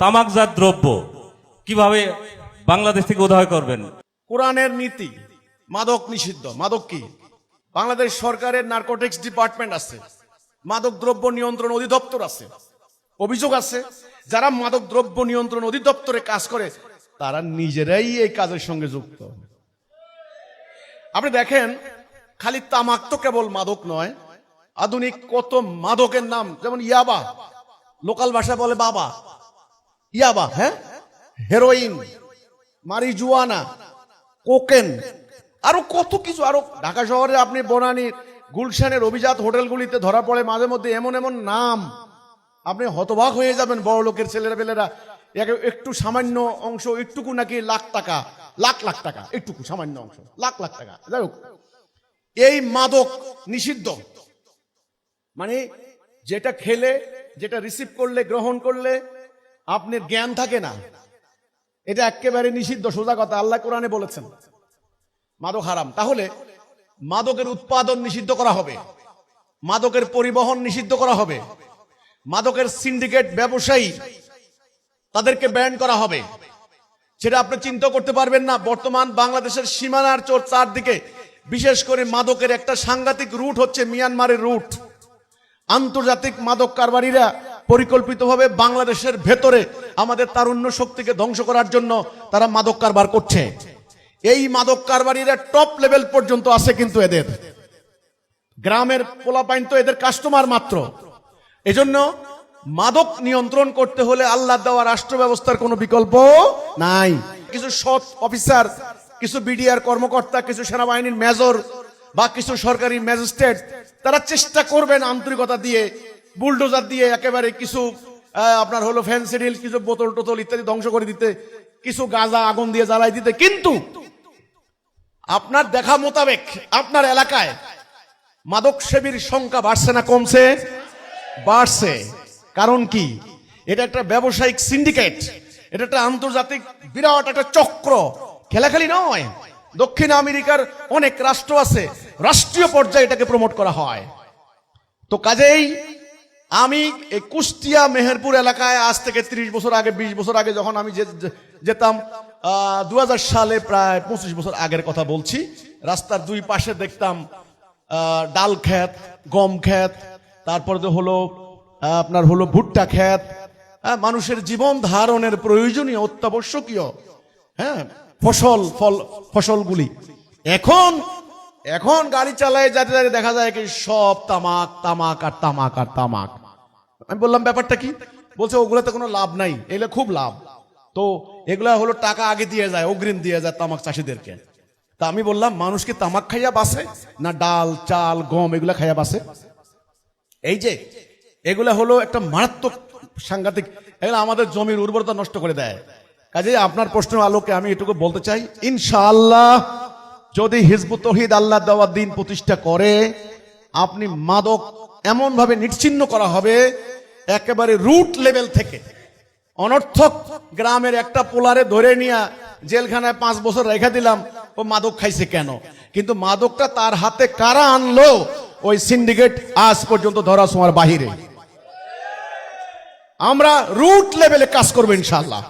তামাকজাত দ্রব্য কীভাবে বাংলাদেশ থেকে উদয় করবেন? কোরআনের নীতি, মাদক নিষিদ্ধ। মাদক কি? বাংলাদেশ সরকারের নার্কোটিক্স ডিপার্টমেন্ট আছে, মাদক দ্রব্য নিয়ন্ত্রণ অধিদপ্তর আছে। অভিযোগ আছে, যারা মাদক দ্রব্য নিয়ন্ত্রণ অধিদপ্তরে কাজ করে, তারা নিজেরাই এই কাজের সঙ্গে যুক্ত। আপনি দেখেন, খালি তামাক তো কেবল মাদক নয়, আধুনিক কত মাদকের নাম, যেমন ইয়াবা। লোকাল ভাষা বলে বাবা। ইয়াবা হ্যাঁ? হেরোইন মারিজুয়ানা কোকেন আরও কত কিছু, আরও ঢাকা শহরে আপনি বনানীর গুলশানের অভিজাত হোটেলগুলিতে ধরা পড়ে মাঝে মধ্যে এমন এমন নাম। আপনি হতবাক হয়ে যাবেন বড় লোকের ছেলেরা পেলেরা। একে- একটু সামান্য অংশ, একটুকু নাকি লাখ টাকা, লাখ লাখ টাকা, একটুকু সামান্য অংশ, লাখ লাখ টাকা। যাই হোক, এই মাদক নিষিদ্ধ। মানে যেটা খেলে, যেটা রিসিভ করলে, গ্রহণ করলে আপনার জ্ঞান থাকে না। এটা একেবারে নিষিদ্ধ, সোজা কথা। আল্লাহ কোরআনে বলেছেন, মাদক হারাম। তাহলে মাদকের উৎপাদন নিষিদ্ধ করা হবে। মাদকের পরিবহন নিষিদ্ধ করা হবে। মাদকের সিন্ডিকেট ব্যবসায়ী তাদেরকে ব্যান করা হবে। সেটা আপনি চিন্তা করতে পারবেন না। বর্তমান বাংলাদেশের সীমানার চোর চারদিকে বিশেষ করে মাদকের একটা সাংঘাতিক রুট হচ্ছে মিয়ানমারের রুট। আন্তর্জাতিক মাদক কারবারিরা পরিকল্পিতভাবে বাংলাদেশের ভেতরে আমাদের তারুণ্য শক্তিকে ধ্বংস করার জন্য তারা মাদক কারবার করছে। এই মাদক কারবারিরা টপ লেভেল পর্যন্ত আছে কিন্তু এদের। গ্রামের পোলাপাইন তো এদের কাস্টমার মাত্র। এজন্য মাদক নিয়ন্ত্রণ করতে হলে আল্লাহ দেওয়া রাষ্ট্র ব্যবস্থার কোনো বিকল্প নাই। কিছু সৎ অফিসার, কিছু বিডিআর কর্মকর্তা, কিছু সেনাবাহিনীর মেজর বা কিছু সরকারি ম্যাজিস্ট্রেট, তারা চেষ্টা করবেন আন্তরিকতা দিয়ে বুলডোজার দিয়ে একেবারে কিছু আপনার হলো ফ্যান্সি ফ্যান্সিডিল কিছু বোতল টোতল ইত্যাদি ধ্বংস করে দিতে, কিছু গাঁজা আগুন দিয়ে জ্বালাই দিতে। কিন্তু আপনার দেখা মোতাবেক আপনার এলাকায় মাদক সেবীর সংখ্যা বাড়ছে না কমছে? বাড়ছে। কারণ কি? এটা একটা ব্যবসায়িক সিন্ডিকেট এটা একটা আন্তর্জাতিক বিরাট একটা চক্র। খেলাখালি নয়। দক্ষিণ আমেরিকার অনেক রাষ্ট্র আছে, রাষ্ট্রীয় পর্যায়ে এটাকে প্রমোট করা হয়। তো কাজেই আমি এই কুষ্টিয়া মেহেরপুর এলাকায় আজ থেকে ৩০ বছর আগে ২০ বছর আগে যখন আমি যেতাম দু হাজার সালে প্রায় পঁচিশ বছর আগের কথা বলছি রাস্তার দুই পাশে দেখতাম ডাল ক্ষেত গম ক্ষেত তারপরে তো হলো আপনার হলো ভুট্টা হ্যাঁ, মানুষের জীবন ধারণের প্রয়োজনীয় অত্যাবশ্যকীয় হ্যাঁ ফসল ফল ফসলগুলি। এখন এখন গাড়ি চালায় যাতে দেখা যায় কি সব তামাক তামাক আর তামাক আর তামাক। আমি বললাম, ব্যাপারটা কি? বলছে, ওগুলোতে কোনো লাভ নাই এগুলো খুব লাভ। তো এগুলা হলো টাকা আগে দিয়ে যায়, অগ্রিম দিয়ে যায় তামাক চাষিদেরকে। তা আমি বললাম, মানুষ কি তামাক খাইয়া বাসে না ডাল, চাল, গম এগুলা খাইয়া বাসে এই যে, এগুলা হলো একটা মারাত্মক সাংঘাতিক, এগুলো আমাদের জমির উর্বরতা নষ্ট করে দেয়। কাজে আপনার প্রশ্নের আলোকে আমি এটুকু বলতে চাই, ইনশাআল্লাহ যদি হিজবুত তহিদ আল্লাহ দেওয়ার দিন প্রতিষ্ঠা করে, আপনি মাদক এমন ভাবে নিশ্চিন্ন করা হবে একেবারে রুট লেভেল থেকে। অনর্থক গ্রামের একটা পোলারে ধরে নিয়ে জেলখানায় পাঁচ বছর রেখে দিলাম, ও মাদক খাইছে কেন? কিন্তু মাদকটা তার হাতে কারা আনলো? ওই সিন্ডিকেট আজ পর্যন্ত ধরা ছোঁয়ার বাহিরে। আমরা রুট লেভেলে কাজ করব ইনশাল্লাহ